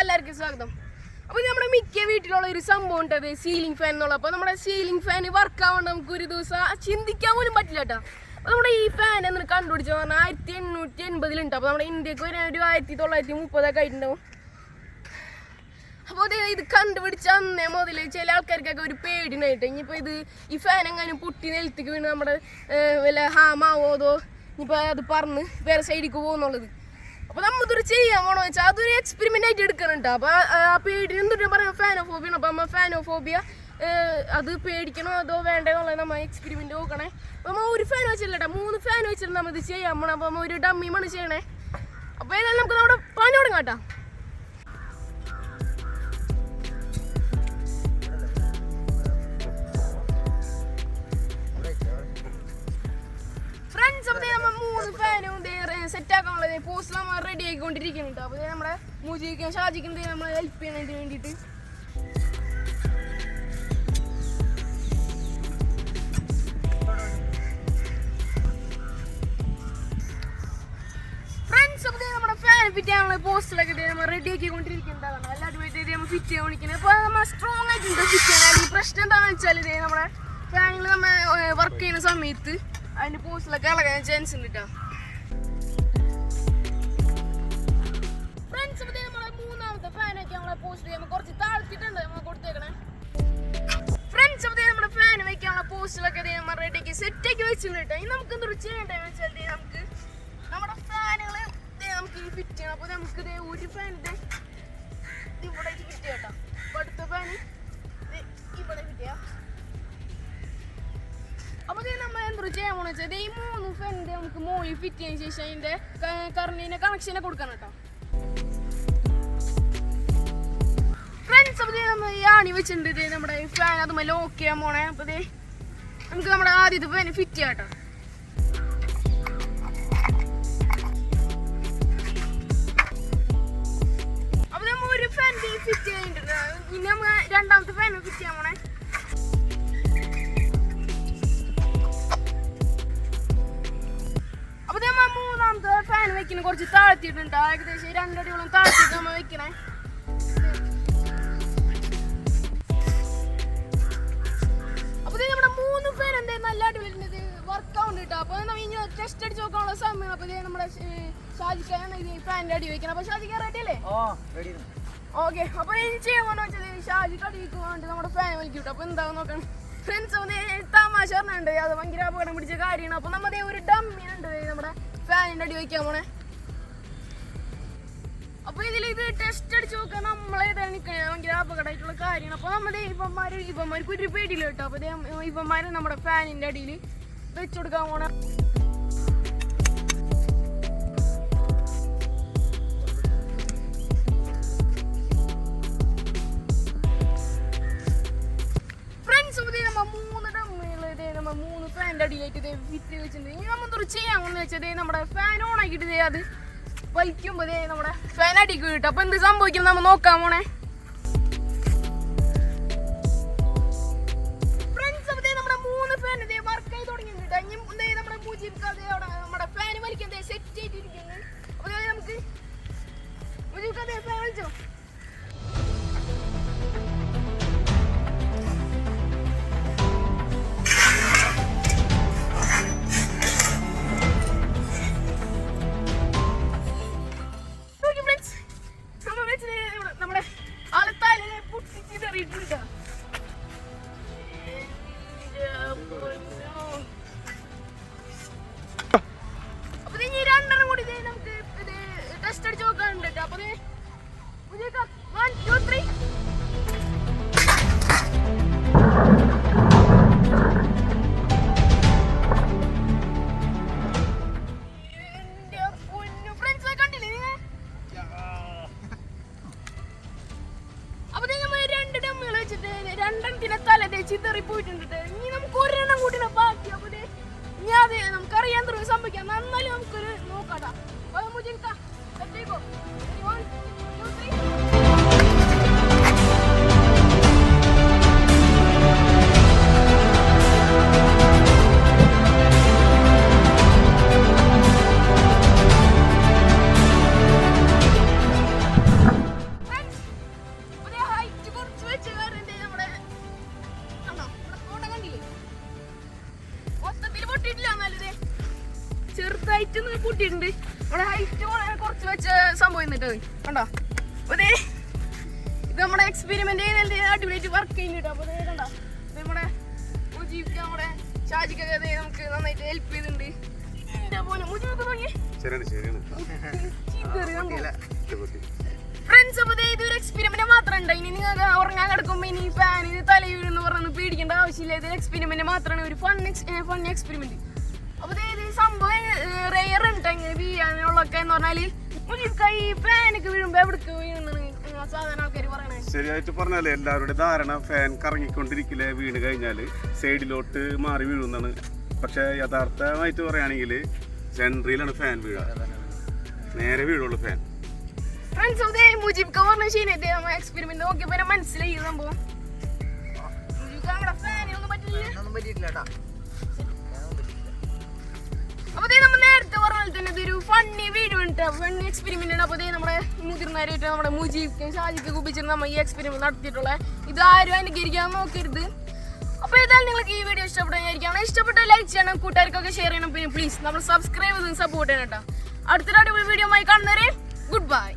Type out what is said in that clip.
എല്ലാവർക്കും സ്വാഗതം. അപ്പോൾ നമ്മുടെ മിക്ക വീട്ടിലുള്ള ഒരു സംഭവം ഉണ്ട് അത് സീലിംഗ് ഫാൻ എന്നുള്ളത് അപ്പോൾ നമ്മുടെ സീലിംഗ് ഫാൻ വർക്ക് ആവേണ്ട നമുക്ക് ഒരു ദിവസം. ചിന്തിക്കാൻ പോലും പറ്റില്ല കേട്ടോ. അപ്പോൾ നമ്മുടെ ഈ ഫാൻ എന്ന് കണ്ടുപിടിച്ചു പറഞ്ഞാൽ ആയിരത്തി എണ്ണൂറ്റി എൺപതിലുണ്ട് അപ്പോൾ നമ്മുടെ ഇന്ത്യയ്ക്ക് ഒരു ഒരു ആയിരത്തി തൊള്ളായിരത്തി മുപ്പതൊക്കെ ആയിട്ടുണ്ടാവും. അപ്പോൾ ഇത് ഇത് കണ്ടുപിടിച്ച അന്നേ മുതൽ ചില ആൾക്കാർക്കൊക്കെ ഒരു പേടിനായിട്ട് ഇനിയിപ്പോൾ ഇത് ഈ ഫാൻ എങ്ങാനും പൊട്ടി നിലത്തേക്ക് വീണ് നമ്മുടെ വല്ല ഹാമാവോ അതോ ഇനിയിപ്പോൾ അത് പറന്ന് വേറെ സൈഡിലേക്ക് പോകുന്നുള്ളത്. അപ്പോൾ നമ്മളിതൊരു ചെയ്യാൻ പോകണമെന്ന് വെച്ചാൽ അതൊരു എക്സ്പെരിമെന്റ് ആയിട്ട് എടുക്കുന്നുണ്ട് അപ്പോൾ ആ പേടി എന്തിനാ പറയാം? ഫാനോഫോബിയാണ്. അപ്പോൾ നമ്മൾ ഫാനോഫോബിയ അത് പേടിക്കണോ അതോ വേണ്ടോ നമ്മ നമ്മൾ എക്സ്പെരിമെന്റ് നോക്കണേ. അപ്പോൾ നമ്മൾ ഒരു ഫാൻ വെച്ചില്ലട്ടെ മൂന്ന് ഫാൻ വെച്ചിട്ട് നമ്മൾ ഇത് ചെയ്യാൻ പോകണം അപ്പോൾ നമ്മൾ ഒരു ഡമ്മിയുമാണ് ചെയ്യണേ. അപ്പോൾ ഏതായാലും നമുക്ക് നമ്മുടെ പണി തുടങ്ങാം കേട്ടോ. സെറ്റ് ആക്കാനുള്ളത് പോസ്റ്റ് നമ്മൾ റെഡി ആയിക്കൊണ്ടിരിക്കുന്നുണ്ട് അപ്പോൾ നമ്മുടെ മുജിക്കും ഷാജിക്കും ദേ നമ്മൾ ഹെൽപ്പ് എല്ലാവരും വേണ്ടി നമ്മൾ പ്രശ്നം വർക്ക് ചെയ്യുന്ന സമയത്ത് അതിന്റെ പോസ്റ്റിലൊക്കെ ഇളകാൻ ചാൻസ് ഉണ്ട് കേട്ടോ പോസ്റ്റിലൊക്കെ നമ്മൾ റെഡിയാക്കി സെറ്റാക്കി വെച്ചിട്ടുണ്ട് കേട്ടോ. ഇനി നമുക്ക് എന്തൊരു ചെയ്യേണ്ടതെന്ന് വെച്ചാൽ നമുക്ക് നമ്മുടെ ഫാനുകൾ നമുക്ക് ഫിറ്റ് ചെയ്യണം. അപ്പോൾ നമുക്ക് ഇത് ഒരു ഫാൻ ഇത് ഇവിടെ ഫിറ്റ് ചെയ്യാം അപ്പോൾ അടുത്ത ഫാൻ ഇവിടെ ഫിറ്റ് ചെയ്യാം. അപ്പോൾ ഇത് നമ്മൾ എന്താ ചെയ്യാൻ പോണെന്ന് വെച്ചാൽ ഈ മൂന്ന് ഫാനിന്റെ നമുക്ക് മോളിൽ ഫിറ്റ് ചെയ്തതിന് ശേഷം അതിന്റെ കറണ്ടിന്റെ കണക്ഷനെ കൊടുക്കണം കേട്ടോ. ഫ്രണ്ട്സ് അപ്പോൾ നമ്മൾ ഈ ആണി വെച്ചിട്ടുണ്ട് ഇത് നമ്മുടെ ഫാൻ അതുമല്ല ലോക്ക് ചെയ്യാൻ പോണേ. അപ്പോൾ ദേ നമുക്ക് നമ്മുടെ ആദ്യത്തെ ഫാൻ ഫിറ്റ് ചെയ്യാം കേട്ടോ അപ്പൊ നമ്മൾ ഒരു ഫാൻ ഫിറ്റ് ചെയ്തിട്ടുണ്ട് ഇനി നമ്മൾ രണ്ടാമത്തെ ഫാൻ ഫിറ്റ് ചെയ്യാൻ പോണേ. അപ്പൊ നമ്മൾ മൂന്നാമത്തെ ഫാൻ വെക്കുന്ന കുറച്ച് താഴ്ത്തിയിട്ടുണ്ട്. ഏകദേശം രണ്ടടിയോളം താഴ്ത്തിയിട്ട് നമ്മൾ വെക്കണേ. സമയം അപ്പൊ ദേ നമ്മുടെ ഷാജിക്കാണ് ഇത് ഫാനിന്റെ അടി വെക്കണം അപ്പൊ ഷാജിക്കാൻ റെഡി അല്ലേ? ഓ റെഡി ഓക്കെ അപ്പൊ ഇനി ചെയ്യാൻ പോകുന്ന വെച്ചാൽ ഷാജിക്ക് അടിക്ക് വേണ്ടി നമ്മുടെ ഫാൻ അപ്പൊ എന്താവും നോക്കണം. ഫ്രണ്ട്സ് ഒന്ന് തമാശ പറഞ്ഞിട്ടുണ്ട്. അത് ഭയങ്കര അപകടം പിടിച്ച കാര്യമാണ്. അപ്പൊ നമ്മുടെ ഒരു ഡമ്മിയുണ്ട് നമ്മുടെ ഫാനിന്റെ അടി വയ്ക്കാൻ പോണേ. അപ്പൊ ഇതിൽ ഇത് ടെസ്റ്റ് അടിച്ച് നോക്കാൻ നമ്മളേതാണ് നിൽക്കണേ ഭയങ്കര അപകടമായിട്ടുള്ള കാര്യമാണ്. അപ്പൊ നമ്മുടെ ഇവന്മാര് ഇവന്മാർക്ക് ഒരു പേടിയില്ല കേട്ടോ അപ്പൊ ഇവന്മാര് നമ്മുടെ ഫാനിന്റെ അടിയിൽ വെച്ചു കൊടുക്കാൻ പോണ. ഇനി നമ്മൾ വെച്ചത് നമ്മുടെ ഫാൻ ഓൺ ആക്കിയിട്ട് അത് വലിക്കുമ്പോൾ നമ്മുടെ ഫാൻ അടിക്കും കിട്ടും അപ്പൊ എന്ത് സംഭവിക്കും? നമ്മൾ നോക്കാൻ പോണേ രണ്ടെണ്ണത്തിനെ തല തേച്ച് തെറി പോയിട്ടുണ്ട് ഇനി നമുക്ക് ഒരെണ്ണം കൂട്ടിനെ ബാക്കി. അപ്പൊ അത് നമുക്കറിയാൻ സംഭവിക്കാം. നന്നാലും നമുക്കൊരു നോക്കാട്ടാ ചെറുതായിട്ട് നമ്മുടെ കുറച്ച് സംഭവം കണ്ടോ? ഇത് നമ്മുടെ എക്സ്പെരിമെന്റ് അടിപൊളിയായിട്ട് വർക്ക് ചെയ്യുന്നുണ്ട് അപ്പോൾ കണ്ടോ? നമ്മുടെ നമ്മുടെ നമുക്ക് നന്നായിട്ട് ഹെൽപ്പ് ചെയ്തിട്ടുണ്ട് ഫ്രണ്ട്സ് ഇതൊരു എക്സ്പീരിമെന്റ് മാത്രം ഉണ്ടോ. ഇനി ഉറങ്ങാൻ കിടക്കുമ്പോ ഇനി ഇപ്പൊ ആവശ്യമില്ല ഇത് എക്സ്പെരിമെന്റ് മാത്രമാണ് ഒരു ഫൺ ഫൺ എക്സ്പെരിമെന്റ് അപ്പൊ ഇത് സംഭവം റെയർ ഉണ്ട് എങ്ങനെ വീഴാനുള്ളൊക്കെ എന്ന് പറഞ്ഞാൽ ഒരു കൈ ഫാനൊക്കെ വീഴുമ്പോ എവിടേക്ക് വീഴുന്നത്? സാധാരണ ആൾക്കാർ ശരിയായിട്ട് പറഞ്ഞാൽ എല്ലാവരുടെ ധാരണ ഫാൻ കറങ്ങിക്കൊണ്ടിരിക്കില്ലേ വീണ് കഴിഞ്ഞാൽ സൈഡിലോട്ട് മാറി വീഴുന്നതാണ് പക്ഷെ യഥാർത്ഥമായിട്ട് പറയുകയാണെങ്കിൽ സെൻട്രിയിലാണ് ഫാൻ വീഴുക. നേരെ വീഴുള്ളൂ ഫാൻ ഫ്രണ്ട്സ് അതെ മുജീബ് എക്സ്പെരിമെന്റ് നോക്കിയപ്പോ മനസ്സിലായി ഈ സംഭവം. മുജീബ് അപ്പൊ ഫണ്ണി ആണ് അപ്പോൾ നമ്മുടെ നമ്മുടെ മുജീബിക്കും ഷാജിക്ക് നമ്മൾ ഈ എക്സ്പെരിമെന്റ് നടത്തിയിട്ടുള്ളത് ഇത് ആരും അനുകരിക്കാൻ നോക്കരുത്. അപ്പൊ ഏതായാലും നിങ്ങൾക്ക് ഈ വീഡിയോ ഇഷ്ടപ്പെടുന്നതായിരിക്കും ഇഷ്ടപ്പെട്ട ലൈക്ക് ചെയ്യണം കൂട്ടുകാർക്കൊക്കെ ഷെയർ ചെയ്യണം. പിന്നെ പ്ലീസ് നമ്മൾ സബ്സ്ക്രൈബ് ചെയ്ത് സപ്പോർട്ട് ചെയ്യണം കേട്ടോ അടുത്തൊരു വീഡിയോ ആയി കാണുന്നവരെ ഗുഡ് ബൈ